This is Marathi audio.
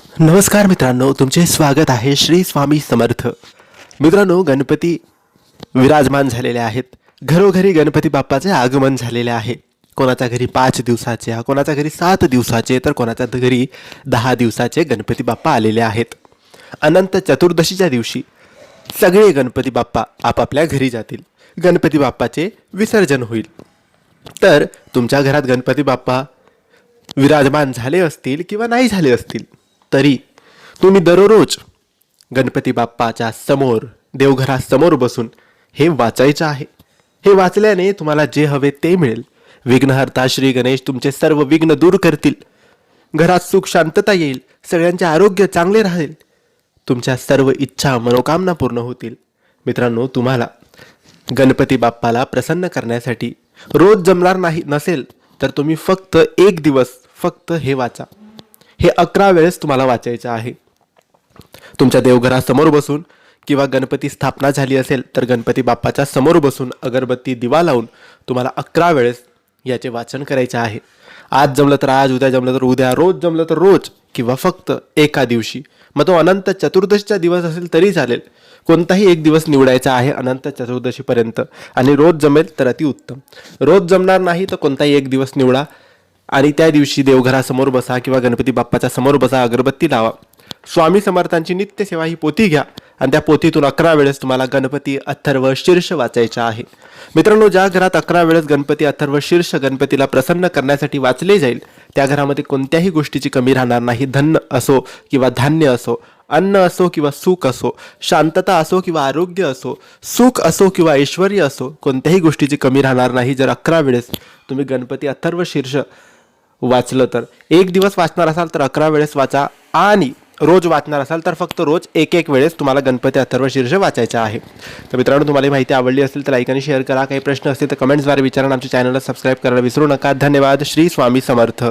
नमस्कार मित्रांनो तुमचे स्वागत आहे श्री स्वामी समर्थ. मित्रांनो गणपती विराजमान झालेले आहेत. घरोघरी गणपती बाप्पाचे आगमन झालेले आहे. कोणाच्या घरी पाच दिवसाचे कोणाच्या घरी सात दिवसाचे तर कोणाच्या घरी दहा दिवसाचे गणपती बाप्पा आलेले आहेत. अनंत चतुर्दशीच्या दिवशी सगळे गणपती बाप्पा आपापल्या घरी जातील. गणपती बाप्पाचे विसर्जन होईल. तर तुमच्या घरात गणपती बाप्पा विराजमान झाले असतील किंवा नाही झाले असतील? तरी. तुम्ही दररोज गणपती बाप्पाच्या समोर देवघरासमोर बसून हे वाचायचं आहे. हे वाचल्याने तुम्हाला जे हवे ते मिळेल. विघ्नहर्ता श्री गणेश तुमचे सर्व विघ्न दूर करतील. घरात सुख शांतता येईल. सगळ्यांचे आरोग्य चांगले राहील. तुमच्या सर्व इच्छा मनोकामना पूर्ण होतील. मित्रांनो तुम्हाला गणपती बाप्पाला प्रसन्न करण्यासाठी रोज जमणार नाही नसेल तर तुम्ही फक्त एक दिवस फक्त हे वाचा. हे अकरा वेळेस तुम्हाला वाचायचं आहे. तुमच्या देवघरासमोर बसून किंवा गणपती स्थापना झाली असेल तर गणपती बाप्पाच्या समोर बसून अगरबत्ती दिवा लावून तुम्हाला अकरा वेळेस याचे वाचन करायचे आहे. आज जमलं तर आज उद्या जमलं तर उद्या रोज जमलं तर रोज किंवा फक्त एका दिवशी. मग तो अनंत चतुर्दशीचा दिवस असेल तरी चालेल. कोणताही एक दिवस निवडायचा आहे अनंत चतुर्दशीपर्यंत. आणि रोज जमेल तर अतिउत्तम. रोज जमणार नाही तर कोणताही एक दिवस निवडा. आणि त्या दिवशी देवघरासमोर बसा किंवा गणपती बाप्पाच्या समोर बसा अगरबत्ती लावा. स्वामी समर्थांची नित्य सेवा ही पोथी घ्या. आणि त्या पोथीतून अकरा वेळेस तुम्हाला गणपती अथर्व शीर्ष वाचायचा आहे. मित्रांनो ज्या घरात अकरा वेळेस गणपती अथर्व शीर्ष गणपतीला प्रसन्न करण्यासाठी वाचले जाईल त्या घरामध्ये कोणत्याही गोष्टीची कमी राहणार नाही. धन असो किंवा धान्य असो अन्न असो किंवा सुख असो शांतता असो किंवा आरोग्य असो सुख असो किंवा ऐश्वर असो कोणत्याही गोष्टीची कमी राहणार नाही. जर अकरा वेळेस तुम्ही गणपती अथर्व शीर्ष वाचलं तर. एक दिवस वाचणार असाल तर अकरा वेळेस वाचा आणि रोज वाचणार असाल तर फक्त रोज एक एक वेळेस तुम्हाला गणपती अथर्व शीर्ष वाचायचा आहे. तर मित्रांनो तुम्हाला ही माहिती आवडली असेल तर लाईक आणि शेअर करा. काही प्रश्न असतील तर कमेंट्सद्वारे विचारा आमच्या चॅनलला सबस्क्राईब करायला विसरू नका. धन्यवाद. श्री स्वामी समर्थ.